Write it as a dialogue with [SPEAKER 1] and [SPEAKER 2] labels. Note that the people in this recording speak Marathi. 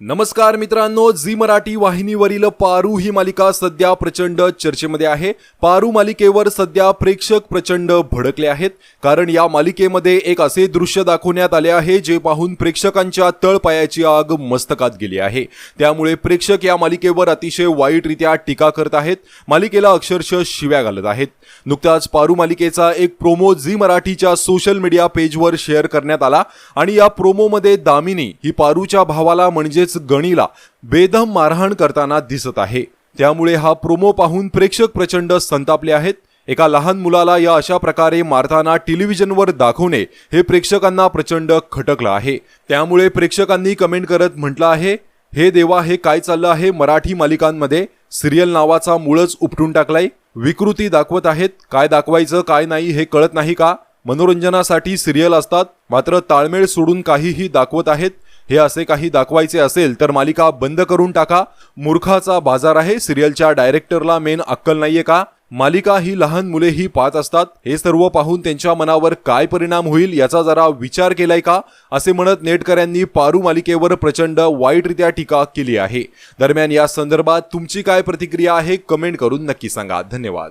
[SPEAKER 1] नमस्कार मित्रांनो झी मराठी वाहिनीवरील पारू ही मालिका सध्या प्रचंड चर्चेमध्ये आहे. पारू मालिकेवर सध्या प्रेक्षक प्रचंड भडकले आहेत. कारण या मालिकेमध्ये एक असे दृश्य दाखवण्यात आले आहे जे पाहून प्रेक्षकांच्या तळपायाची आग मस्तकात गेली आहे. त्यामुळे प्रेक्षक या मालिकेवर अतिशय वाईटरित्या टीका करत आहेत. मालिकेला अक्षरशः शिव्या घालत आहेत. नुकताच पारू मालिकेचा एक प्रोमो झी मराठीच्या सोशल मीडिया पेजवर शेअर करण्यात आला. आणि या प्रोमोमध्ये दामिनी ही पारूच्या भावाला म्हणजे म्हणजेच गणीला बेदम मारहाण करताना दिसत आहे. त्यामुळे हा प्रोमो पाहून प्रेक्षक प्रचंड संतापले आहेत. एका लहान मुलाला या अशा प्रकारे मारताना टेलिव्हिजनवर दाखवणे हे प्रेक्षकांना प्रचंड खटकलं आहे. त्यामुळे प्रेक्षकांनी कमेंट करत म्हटलं आहे हे देवा हे काय चाललं आहे मराठी मालिकांमध्ये? सिरियल नावाचा मूळच उपटून टाकलाय. विकृती दाखवत आहेत. काय दाखवायचं काय नाही हे कळत नाही का? मनोरंजनासाठी सिरियल असतात. मात्र ताळमेळ सोडून काहीही दाखवत आहेत. हे असे काही दाखवायचे असेल तर मालिका बंद करून टाका. मूर्खाचा बाजार आहे. सिरियलच्या डायरेक्टरला मेन अक्कल नाहीये का? मालिका ही लहान मुलेही पाहत असतात. हे सर्व पाहून त्यांच्या मनावर काय परिणाम होईल याचा जरा विचार केलाय का? असे म्हणत नेटकऱ्यांनी पारू मालिकेवर प्रचंड वाईटरित्या टीका केली आहे. दरम्यान या संदर्भात तुमची काय प्रतिक्रिया आहे कमेंट करून नक्की सांगा. धन्यवाद.